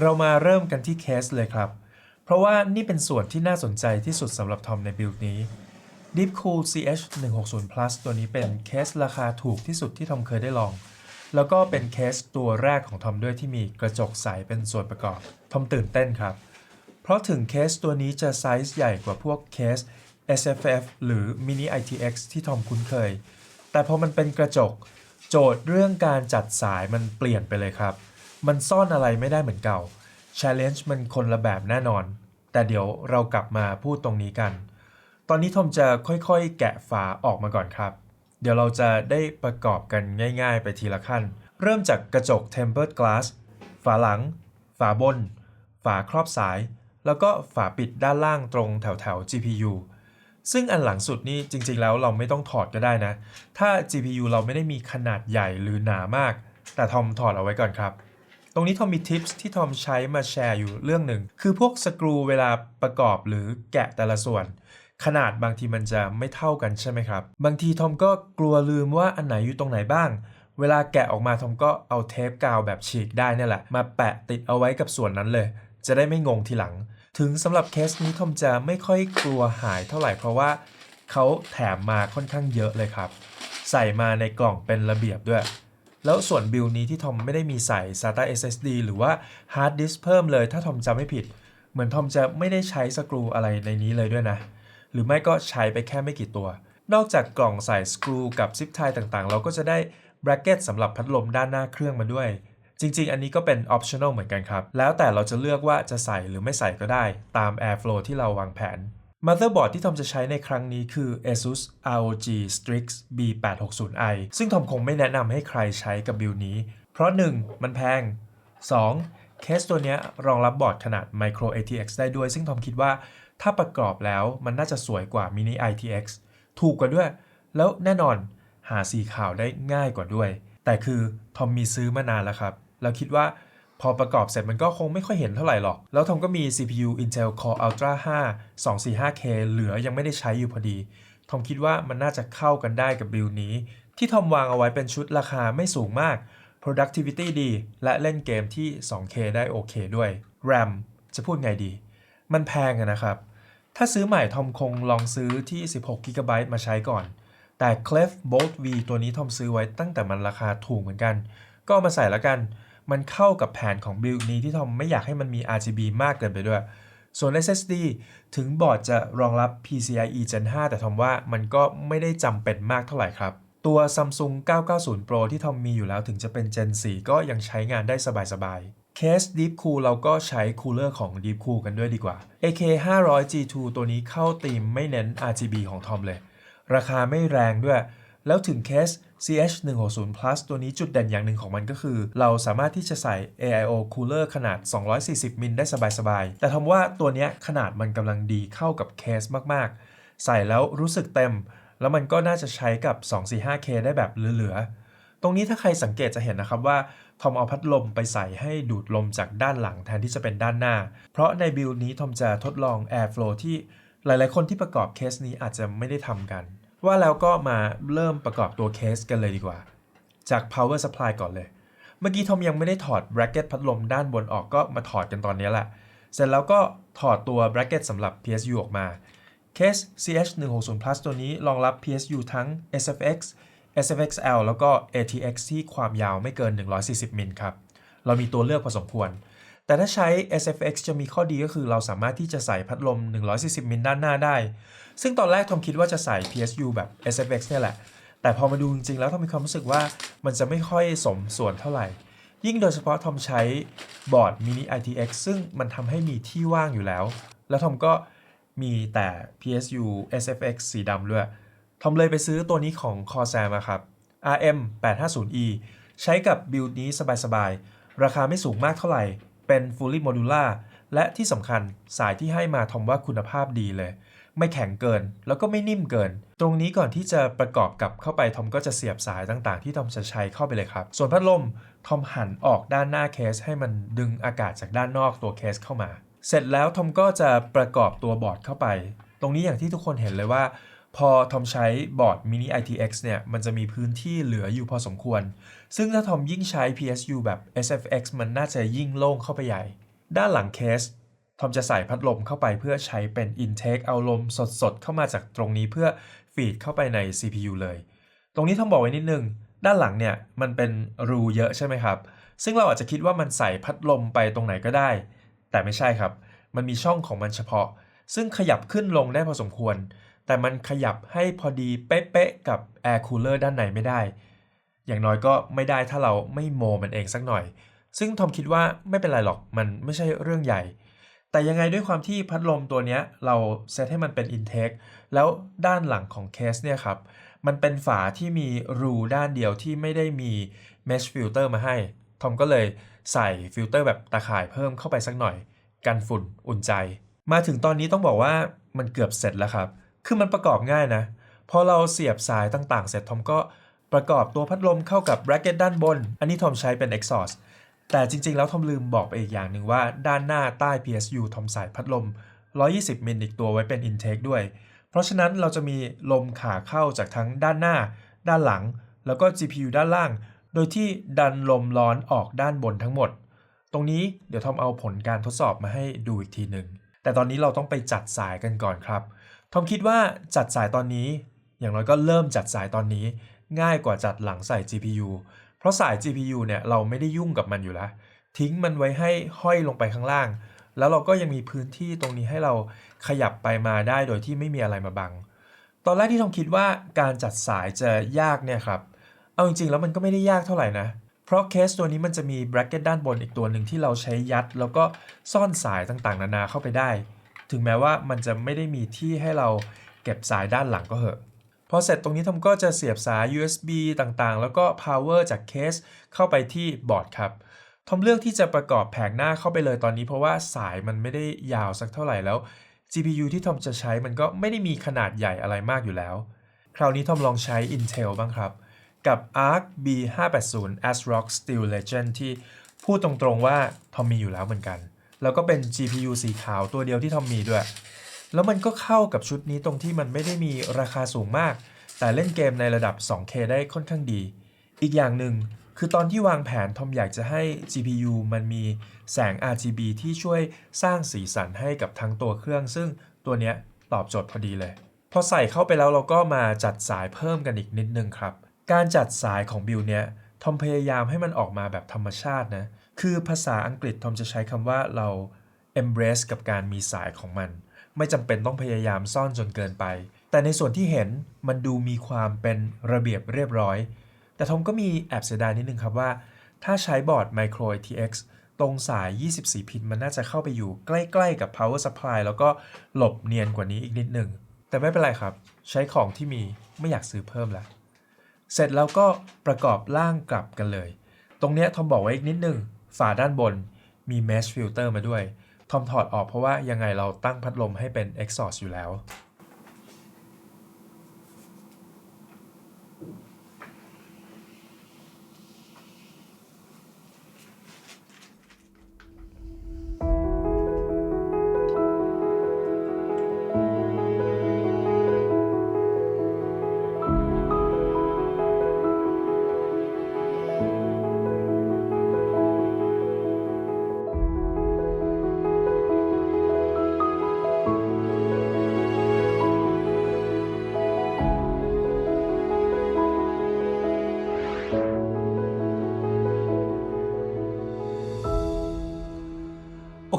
เรามาเริ่มกันที่เคสเลยครับ เพราะว่านี่เป็นส่วนที่น่าสนใจที่สุดสำหรับทอมในบิลนี้ Deepcool CH 160 Plus ตัวนี้เป็นเคสราคาถูกที่สุดที่ทอมเคยได้ลอง แล้วก็เป็นเคสตัวแรกของทอมด้วยที่มีกระจกใสเป็นส่วนประกอบ ทอมตื่นเต้นครับ เพราะถึงเคสตัวนี้จะไซส์ใหญ่กว่าพวกเคส SFF หรือ Mini ITX ที่ทอมคุ้นเคย แต่พอมันเป็นกระจก โจทย์เรื่องการจัดสายมันเปลี่ยนไปเลยครับ มันซ่อนอะไรไม่ได้เหมือนเก่า Challenge มันคนละแบบแน่นอน แต่เดี๋ยวเรากลับมาพูดตรงนี้กัน ตอนนี้ทอมจะค่อยๆ แกะฝาออกมาก่อนครับ เดี๋ยวเราจะได้ประกอบกันง่ายๆ ไปทีละขั้น เริ่มจากกระจก tempered glass ฝาหลัง ฝาบน ฝาครอบสาย แล้วก็ฝาปิดด้านล่างตรงแถวๆ GPU ซึ่งอันหลังสุดนี่จริงๆแล้วเราไม่ต้องถอดก็ได้นะ ถ้า GPU เราไม่ได้มีขนาดใหญ่หรือหนามาก แต่ทอมถอดเอาไว้ก่อนครับ ตรงนี้ทอมมีทิปส์ที่ทอมใช้มาแชร์อยู่เรื่องหนึ่ง คือพวกสกรูเวลาประกอบหรือแกะแต่ละส่วน ขนาดบางทีมันจะไม่เท่ากันใช่ไหมครับ บางทีทอมก็กลัวลืมว่าอันไหนอยู่ตรงไหนบ้าง เวลาแกะออกมาทอมก็เอาเทปกาวแบบฉีกได้นี่แหละ มาแปะติดเอาไว้กับส่วนนั้นเลย จะได้ไม่งงทีหลัง ถึงสำหรับเคสนี้ทอมจะไม่ค่อยกลัวหายเท่าไหร่เพราะว่าเขาแถมมาค่อนข้างเยอะเลยครับ ใส่มาในกล่องเป็นระเบียบด้วย แล้วส่วนบิลนี้ที่ทอมไม่ได้มีใส่ SATA SSD หรือว่า Hard Disk เพิ่มเลยถ้าทอมจำไม่ผิด เหมือนทอมจะไม่ได้ใช้สกรูอะไรในนี้เลยด้วยนะ หรือไม่ก็ใช้ไปแค่ไม่กี่ตัว นอกจากกล่องใส่สกรูกับซิปไทต่างๆ เราก็จะได้แบรกเก็ตสำหรับพัดลมด้านหน้าเครื่องมาด้วย จริง ๆ อันนี้ก็เป็น optional เหมือนกันครับ แล้วแต่เราจะเลือกว่าจะใส่หรือไม่ใส่ก็ได้ตาม airflow ที่เราวางแผน Motherboard ที่ทอมจะใช้ในครั้งนี้คือ ASUS ROG Strix B860i ซึ่งทอมคงไม่แนะนำให้ใครใช้กับบิลนี้ เพราะ 1. มันแพง 2. เคสตัวนี้รองรับบอร์ดขนาด Micro ATX ได้ด้วย ซึ่งทอมคิดว่าถ้าประกอบแล้วมันน่าจะสวยกว่า Mini ITX ถูกกว่าด้วย แล้วแน่นอนหาสีขาวได้ง่ายกว่าด้วย แต่คือทอมมีซื้อมานานแล้วครับ แล้วคิดว่า พอประกอบเสร็จมันก็คงไม่ค่อยเห็นเท่าไหร่หรอก แล้วทอมก็มี CPU Intel Core Ultra 5 245K เหลือยังไม่ได้ใช้อยู่พอดี ทอมคิดว่ามันน่าจะเข้ากันได้กับบิลนี้ ที่ทอมวางเอาไว้เป็นชุดราคาไม่สูงมาก productivity ดี และเล่นเกมที่ 2K ได้โอเคด้วย RAM จะพูดไงดี มันแพงอะนะครับ ถ้าซื้อใหม่ทอมคงลองซื้อที่ 16 GB มาใช้ก่อน แต่ Clef Bolt V ตัวนี้ทอมซื้อไว้ตั้งแต่มันราคาถูกเหมือนกัน ก็มาใส่แล้วกัน มันเข้ากับแผนของบิลนี้ที่ทอมไม่อยากให้มันมี RGB มากเกินไปด้วย ส่วน SSD ถึงบอร์ดจะรองรับ PCIe Gen 5 แต่ทอมว่ามันก็ไม่ได้จำเป็นมากเท่าไหร่ครับ ตัว Samsung 990 Pro ที่ทอมมีอยู่แล้วถึงจะเป็น Gen 4 ก็ยังใช้งานได้สบายๆ เคส Deep Cool เราก็ใช้คูลเลอร์ของ Deep Cool กันด้วยดีกว่า AK 500 G2 ตัวนี้เข้าธีมไม่เน้น RGB ของทอมเลย ราคาไม่แรงด้วย แล้วถึงเคส CH 160 Plus ตัวนี้จุดเด่นอย่างหนึ่งของมันก็คือ เราสามารถที่จะใส่ AIO cooler ขนาด 240 มิลได้สบายๆ แต่ทำว่าตัวนี้ขนาดมันกำลังดีเข้ากับเคสมากๆ ใส่แล้วรู้สึกเต็ม แล้วมันก็น่าจะใช้กับ 245K ได้แบบเหลือๆ ตรงนี้ถ้าใครสังเกตจะเห็นนะครับว่าทอมเอาพัดลมไปใส่ให้ดูดลมจากด้านหลังแทนที่จะเป็นด้านหน้า เพราะในบิลนี้ทอมจะทดลอง Airflow ที่หลายๆ คนที่ประกอบเคสนี้อาจจะไม่ได้ทำกัน ว่าแล้วก็มาเริ่มประกอบตัวเคสกันเลยดีกว่า จาก power supply ก่อนเลย เมื่อกี้ทอมยังไม่ได้ถอด bracket พัดลมด้านบนออกก็มาถอดกันตอนนี้แหละ เสร็จแล้วก็ถอดตัว bracket สำหรับ PSU ออกมาเคส CH 160 Plus ตัวนี้รองรับ PSU ทั้ง SFX SFXL แล้วก็ ATX ที่ความยาวไม่เกิน 140 มิลครับ เรามีตัวเลือกพอสมควร แต่ถ้าใช้ SFX จะมีข้อดีก็คือเราสามารถที่จะใส่พัดลม 140 มิลด้านหน้าได้ ซึ่งตอนแรกทอมคิดว่าจะใส่ PSU แบบ SFX เนี่ยแหละ แต่พอมาดูจริงๆแล้วทอมมีความรู้สึกว่ามันจะไม่ค่อยสมส่วนเท่าไหร่ ยิ่งโดยเฉพาะทอมใช้บอร์ด Mini ITX ซึ่งมันทำให้มีที่ว่างอยู่แล้ว แล้วทอมก็มีแต่ PSU SFX สีดำด้วยทอมเลยไปซื้อตัวนี้ของ Corsair มาครับ RM 850E ใช้กับบิลนี้สบายๆ ราคาไม่สูงมากเท่าไหร่ เป็น fully modular และที่สำคัญสายที่ให้มาทอมว่าคุณภาพดีเลย ไม่แข็งเกิน แล้วก็ไม่นิ่มเกิน ตรงนี้ก่อนที่จะประกอบกับเข้าไปทอมก็จะเสียบสายต่างๆ ที่ทอมจะใช้เข้าไปเลยครับ ส่วนพัดลมทอมหันออกด้านหน้าเคส ให้มันดึงอากาศจากด้านนอกตัวเคสเข้ามา เสร็จแล้วทอมก็จะประกอบตัวบอร์ดเข้าไป ตรงนี้อย่างที่ทุกคนเห็นเลยว่าพอทอมใช้บอร์ด Mini ITX เนี่ย มันจะมีพื้นที่เหลืออยู่พอสมควร ซึ่งถ้าทอมยิ่งใช้ PSU แบบ SFX มันน่าจะยิ่งโล่งเข้าไปใหญ่ ด้านหลังเคส ทอมจะใส่พัดลมเข้าไปเพื่อใช้เป็น intake เอาลมสดๆ เข้ามาจากตรงนี้เพื่อฟีดเข้าไปใน CPU เลย ตรงนี้ทอมบอกไว้นิดนึง ด้านหลังเนี่ยมันเป็นรูเยอะใช่ไหมครับ ซึ่งเราอาจจะคิดว่ามันใส่พัดลมไปตรงไหนก็ได้ แต่ไม่ใช่ครับ มันมีช่องของมันเฉพาะ ซึ่งขยับขึ้นลงได้พอสมควร แต่มันขยับให้พอดีเป๊ะๆกับ air cooler ด้านในไม่ได้ อย่างน้อยก็ไม่ได้ถ้าเราไม่โมมันเองสักหน่อย ซึ่งทอมคิดว่าไม่เป็นไรหรอก มันไม่ใช่เรื่องใหญ่ แต่ยังไงด้วยความที่พัดลมตัวนี้เราเซตให้มันเป็น intake แล้วด้านหลังของเคสเนี่ยครับ มันเป็นฝาที่มีรูด้านเดียวที่ไม่ได้มี mesh filter มาให้ ทอมก็เลยใส่ฟิลเตอร์แบบตาข่ายเพิ่มเข้าไปสักหน่อย กันฝุ่นอุ่นใจ มาถึงตอนนี้ต้องบอกว่ามันเกือบเสร็จแล้วครับ คือมันประกอบง่ายนะ พอเราเสียบสายต่างๆ เสร็จทอมก็ประกอบตัวพัดลมเข้ากับ bracket ด้านบน อันนี้ทอมใช้เป็น exhaust แต่จริงๆ แล้วทอมลืมบอกไปอีกอย่างหนึ่งว่าด้านหน้าใต้ PSU ทอมใส่พัดลม 120มิลอีกตัวไว้เป็น intake ด้วย เพราะฉะนั้นเราจะมีลมขาเข้าจากทั้งด้านหน้า ด้านหลัง แล้วก็ GPU ด้านล่าง โดยที่ดันลมร้อนออกด้านบนทั้งหมด ตรงนี้เดี๋ยวทอมเอาผลการทดสอบมาให้ดูอีกทีหนึ่ง แต่ตอนนี้เราต้องไปจัดสายกันก่อนครับ ทอมคิดว่าจัดสายตอนนี้ อย่างน้อยก็เริ่มจัดสายตอนนี้ ง่ายกว่าจัดหลังใส่ GPU ราะสาย GPU เนี่ยเราไม่ได้ยุ่งกับมันอยู่แล้ว ทิ้งมันไว้ให้ห้อยลงไปข้างล่าง แล้วเราก็ยังมีพื้นที่ตรงนี้ให้เราขยับไปมาได้โดยที่ไม่มีอะไรมาบัง ตอนแรกที่ทอมคิดว่าการจัดสายจะยากเนี่ยครับ เอาจริงๆ แล้วมันก็ไม่ได้ยากเท่าไหร่นะ เพราะเคสตัวนี้มันจะมี bracket ด้านบนอีกตัวหนึ่งที่เราใช้ยัด แล้วก็ซ่อนสายต่างๆ นานาเข้าไปได้ ถึงแม้ว่ามันจะไม่ได้มีที่ให้เราเก็บสายด้านหลังก็เหอะ อเสร็จตรงนี้ทอมก็จะเสียบสาย USB ต่างๆ แล้วก็ power จากเคสเข้าไปที่บอร์ดครับทอมเลือกที่จะประกอบแผงหน้าเข้าไปเลยตอนนี้เพราะว่าสายมันไม่ได้ยาวสักเท่าไหร่แล้ว GPU ที่ทอมจะใช้มันก็ไม่ได้มีขนาดใหญ่อะไรมากอยู่แล้ว คราวนี้ทอมลองใช้ Intel บ้างครับ กับ Arc B580 ASRock Steel Legend ที่พูดตรงๆว่าทอมมีอยู่แล้วเหมือนกัน แล้วก็เป็น GPU สีขาวตัวเดียวที่ทอมมีด้วย แล้วมันก็เข้ากับชุดนี้ตรงที่มันไม่ได้มีราคาสูงมาก แต่เล่นเกมในระดับ 2K ได้ค่อนข้างดี อีกอย่างหนึ่งคือตอนที่วางแผนทอมอยากจะให้ GPU มันมีแสง RGB ที่ช่วยสร้างสีสันให้กับทั้งตัวเครื่อง ซึ่งตัวเนี้ยตอบโจทย์พอดีเลย พอใส่เข้าไปแล้วเราก็มาจัดสายเพิ่มกันอีกนิดนึงครับ การจัดสายของบิลเนี้ยทอมพยายามให้มันออกมาแบบธรรมชาตินะ คือภาษาอังกฤษทอมจะใช้คำว่าเรา embrace กับการมีสายของมัน ไม่จำเป็นต้องพยายามซ่อนจนเกินไป แต่ในส่วนที่เห็นมันดูมีความเป็นระเบียบเรียบร้อย แต่ทอมก็มีแอบเสียดายนิดนึงครับว่า ถ้าใช้บอร์ด Micro ATX ตรงสาย 24 พิน มันน่าจะเข้าไปอยู่ใกล้ๆกับ power supply แล้วก็หลบเนียนกว่านี้อีกนิดหนึ่ง แต่ไม่เป็นไรครับ ใช้ของที่มีไม่อยากซื้อเพิ่มแล้วเสร็จแล้วก็ประกอบร่างกลับกันเลย ตรงเนี้ยทอมบอกไว้อีกนิดหนึ่งฝาด้านบนมี mesh filter มาด้วย ทอมถอดออกเพราะว่ายังไงเราตั้งพัดลมให้เป็น exhaust อยู่แล้ว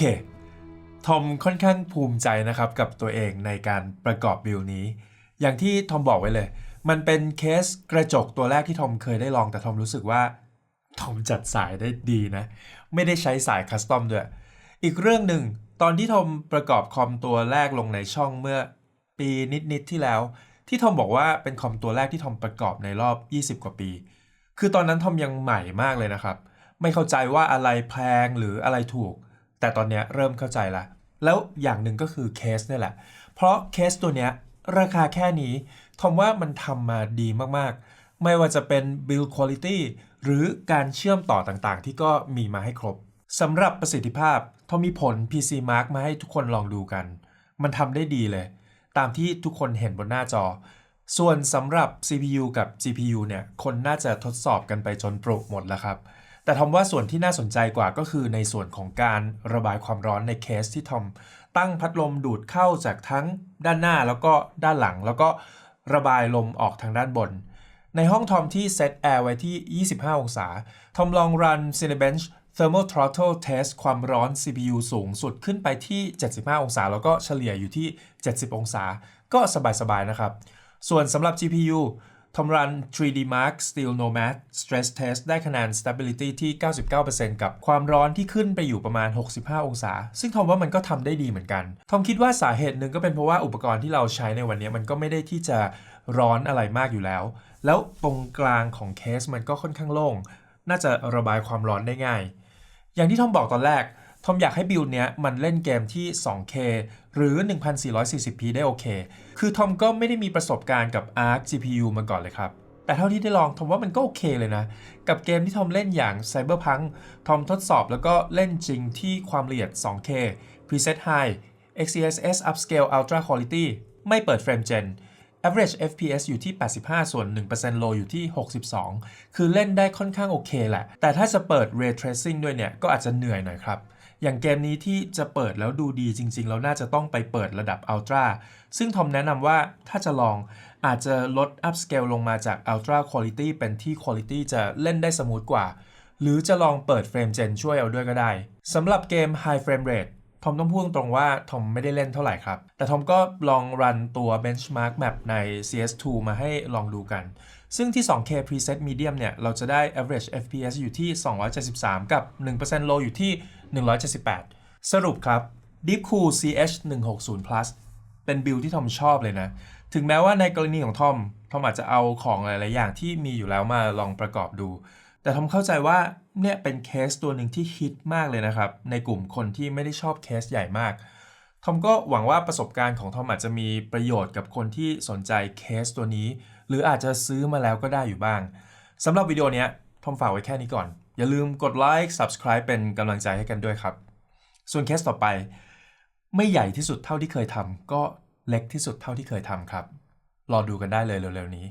เค ทอมค่อนข้างภูมิใจนะครับกับตัวเองในการประกอบบิลนี้ อย่างที่ทอมบอกไว้เลย มันเป็นเคสกระจกตัวแรกที่ทอมเคยได้ลองแต่ทอมรู้สึกว่าทอมจัดสายได้ดีนะ ไม่ได้ใช้สายคัสตอมด้วย อีกเรื่องหนึ่ง ตอนที่ทอมประกอบคอมตัวแรกลงในช่องเมื่อปีนิด ๆ ที่แล้ว ที่ทอมบอกว่าเป็นคอมตัวแรกที่ทอมประกอบในรอบ 20 กว่าปี คือตอนนั้นทอมยังใหม่มากเลยนะครับ ไม่เข้าใจว่าอะไรแพงหรืออะไรถูก แต่ตอนนี้เริ่มเข้าใจละ แล้วอย่างหนึ่งก็คือเคสเนี่ยแหละ เพราะเคสตัวเนี้ยราคาแค่นี้ทอมว่ามันทำมาดีมากๆ ไม่ว่าจะเป็น build quality หรือการเชื่อมต่อต่างๆ ที่ก็มีมาให้ครบสำหรับประสิทธิภาพทอมมีผล PC Mark มาให้ทุกคนลองดูกัน มันทำได้ดีเลย ตามที่ทุกคนเห็นบนหน้าจอ ส่วนสำหรับ CPU กับ GPU เนี่ย คนน่าจะทดสอบกันไปจนปรุหมดแล้วครับ แต่ทอมว่าส่วนที่น่าสนใจกว่าก็คือในส่วนของการระบายความร้อนในเคสที่ทอมตั้งพัดลมดูดเข้าจากทั้งด้านหน้าแล้วก็ด้านหลัง แล้วก็ระบายลมออกทางด้านบน ในห้องทอมที่เซตแอร์ไว้ที่ 25 องศา ทอมลองรัน Cinebench Thermal Throttle Test ความร้อน CPU สูงสุดขึ้นไปที่ 75 องศา แล้วก็เฉลี่ยอยู่ที่ 70 องศา ก็สบายๆนะครับ ส่วนสำหรับ GPU ทอมรัน 3D Mark Steel Nomad Stress Test ได้คะแนน Stability ที่ 99%กับความร้อนที่ขึ้นไปอยู่ประมาณ 65 องศา ซึ่งทอมว่ามันก็ทำได้ดีเหมือนกัน ทอมคิดว่าสาเหตุหนึ่งก็เป็นเพราะว่าอุปกรณ์ที่เราใช้ในวันนี้มันก็ไม่ได้ที่จะร้อนอะไรมากอยู่แล้ว แล้วตรงกลางของเคสมันก็ค่อนข้างโล่ง น่าจะระบายความร้อนได้ง่าย อย่างที่ทอมบอกตอนแรก ทอมอยากให้บิลเนี้ยมันเล่นเกมที่ 2K หรือ 1440p ได้โอเค คือทอมก็ไม่ได้มีประสบการณ์กับ Arc GPU มาก่อนเลยครับ แต่เท่าที่ได้ลองทอมว่ามันก็โอเคเลยนะ กับเกมที่ทอมเล่นอย่าง Cyberpunk ทอมทดสอบแล้วก็เล่นจริงที่ความละเอียด 2K Preset High XeSS Upscale Ultra Quality ไม่เปิด Frame Gen average FPS อยู่ที่ 85 ส่วน 1% low อยู่ที่ 62 คือเล่นได้ค่อนข้างโอเคแหละ แต่ถ้าจะเปิด Ray Tracing ด้วยเนี่ย ก็อาจจะเหนื่อยหน่อยครับ อย่างเกมนี้ที่จะเปิดแล้วดูดีจริงๆแล้วน่าจะต้องไปเปิดระดับ Ultra ซึ่งทอมแนะนำว่าถ้าจะลองอาจจะลด Upscale ลงมาจาก Ultra Quality เป็นที่ Quality จะเล่นได้สมูทกว่า หรือจะลองเปิด Frame Gen ช่วยเอาด้วยก็ได้สำหรับเกม High Frame Rate ทอมต้องพูดตรงๆว่าทอมไม่ได้เล่นเท่าไหร่ครับ แต่ทอมก็ลองรันตัว benchmark map ใน CS2 มาให้ลองดูกัน ซึ่งที่ 2K preset medium เนี่ย เราจะได้ average FPS อยู่ที่ 273 กับ 1% low อยู่ที่ 178 สรุปครับ Deepcool CH160 Plus เป็นบิลที่ทอมชอบเลยนะ ถึงแม้ว่าในกรณีของทอม ทอมอาจจะเอาของหลาย ๆ อย่างที่มีอยู่แล้วมาลองประกอบดู แต่ทอมเข้าใจว่าเนี่ยเป็นเคสตัวหนึ่งที่ฮิตมากเลยนะครับ ในกลุ่มคนที่ไม่ได้ชอบเคสใหญ่มาก ทอมก็หวังว่าประสบการณ์ของทอมอาจจะมีประโยชน์กับคนที่สนใจเคสตัวนี้ หรืออาจจะซื้อมาแล้วก็ได้อยู่บ้างสำหรับวิดีโอนี้ทอมฝากไว้แค่นี้ก่อน อย่าลืมกดไลค์ Subscribe เป็นกำลังใจให้กันด้วยครับ ส่วนเคสต่อไป ไม่ใหญ่ที่สุดเท่าที่เคยทำก็เล็กที่สุดเท่าที่เคยทำครับ รอดูกันได้เลยเร็วๆนี้